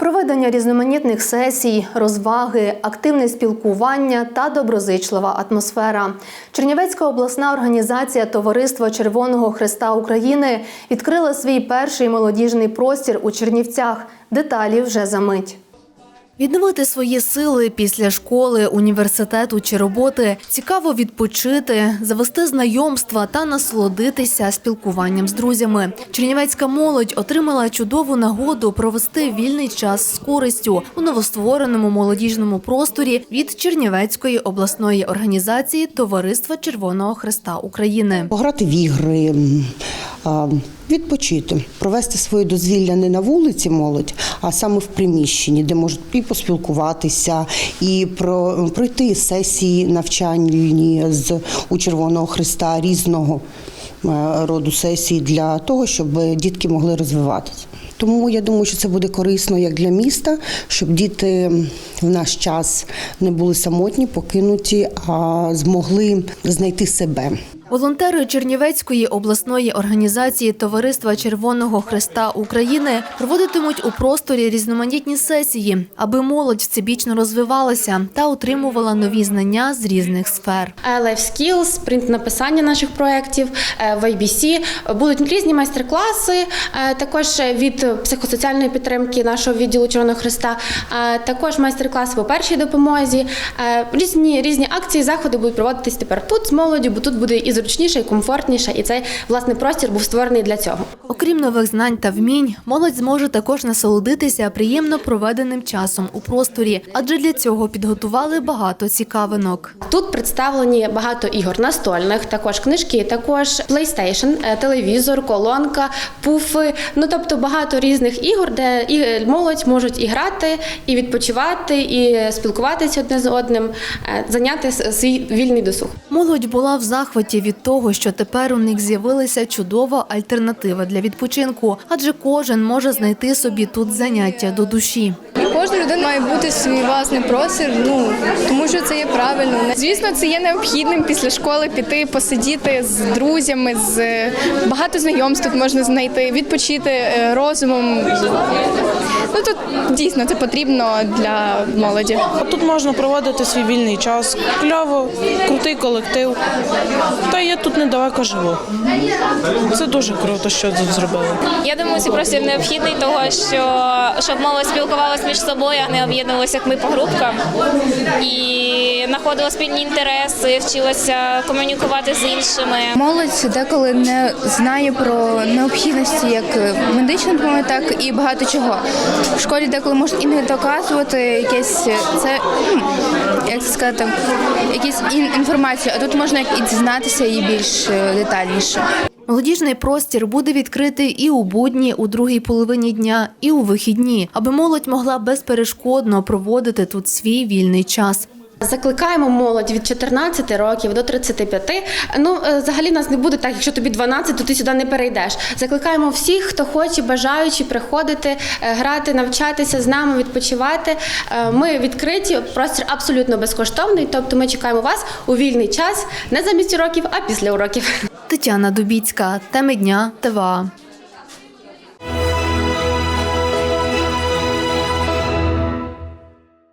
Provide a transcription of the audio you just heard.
Проведення різноманітних сесій, розваги, активне спілкування та доброзичлива атмосфера. Чернівецька обласна організація Товариства Червоного Христа України відкрила свій перший молодіжний простір у Чернівцях. Деталі вже за мить. Відновити свої сили після школи, університету чи роботи, цікаво відпочити, завести знайомства та насолодитися спілкуванням з друзями. Чернівецька молодь отримала чудову нагоду провести вільний час з користю у новоствореному молодіжному просторі від Чернівецької обласної організації Товариства Червоного Христа України. Пограти в ігри, відпочити, провести своє дозвілля не на вулиці молодь, а саме в приміщенні, де можуть і поспілкуватися, і про, пройти сесії навчальні з у Червоного Христа різного е, роду сесії для того, щоб дітки могли розвиватися. Тому я думаю, що це буде корисно як для міста, щоб діти в наш час не були самотні, покинуті, а змогли знайти себе. Волонтери Чернівецької обласної організації Товариства Червоного Христа України проводитимуть у просторі різноманітні сесії, аби молодь всебічно розвивалася та отримувала нові знання з різних сфер. Е, Life Skills, спринт написання наших проєктів, е, в IBC. Будуть різні майстер-класи, е, також від психосоціальної підтримки нашого відділу Червоного Христа, також майстер-класи по першій допомозі. Різні, різні акції, заходи будуть проводитись тепер тут з молоддю, бо тут буде і зручніше, і комфортніше, і цей власне простір був створений для цього. Окрім нових знань та вмінь, молодь зможе також насолодитися приємно проведеним часом у просторі, адже для цього підготували багато цікавинок. Тут представлені багато ігор настольних, також книжки, також PlayStation, е, телевізор, колонка, пуфи. Ну тобто багато різних ігор, де і молодь можуть і грати, і відпочивати, і спілкуватися одне з одним, е, зайняти свій вільний досуг. Молодь була в захваті від того, що тепер у них з'явилася чудова альтернатива для відпочинку, адже кожен може знайти собі тут заняття до душі. Кожна людина має бути свій власний простір, ну тому що це є правильно. Звісно, це є необхідним після школи піти, посидіти з друзями, з багато знайомств можна знайти, відпочити е, розумом. Ну тут дійсно це потрібно для молоді. Тут можна проводити свій вільний час. Кльово, крутий колектив. Та я тут недалеко живу. Це дуже круто, що тут зробили. Я думаю, цей простір необхідний того, що щоб молодь спілкувалася між собою, а не об'єднувалася як ми по групкам і знаходила спільні інтереси, вчилася комунікувати з іншими. Молодь деколи не знає про необхідності як медичної допомоги, так і багато чого. В школі деколи можуть і не доказувати якесь це, як це сказати, якісь ін- інформацію, а тут можна і дізнатися її більш е, детальніше. Молодіжний простір буде відкритий і у будні, у другій половині дня, і у вихідні, аби молодь могла безперешкодно проводити тут свій вільний час. Закликаємо молодь від 14 років до 35. Ну, е, взагалі нас не буде так, якщо тобі 12, то ти сюди не перейдеш. Закликаємо всіх, хто хоче, бажаючи приходити, е, грати, навчатися з нами, відпочивати. Е, Ми відкриті, простір абсолютно безкоштовний. Тобто ми чекаємо вас у вільний час, не замість уроків, а після уроків. Тетяна Дубіцька, теми дня, ТВА.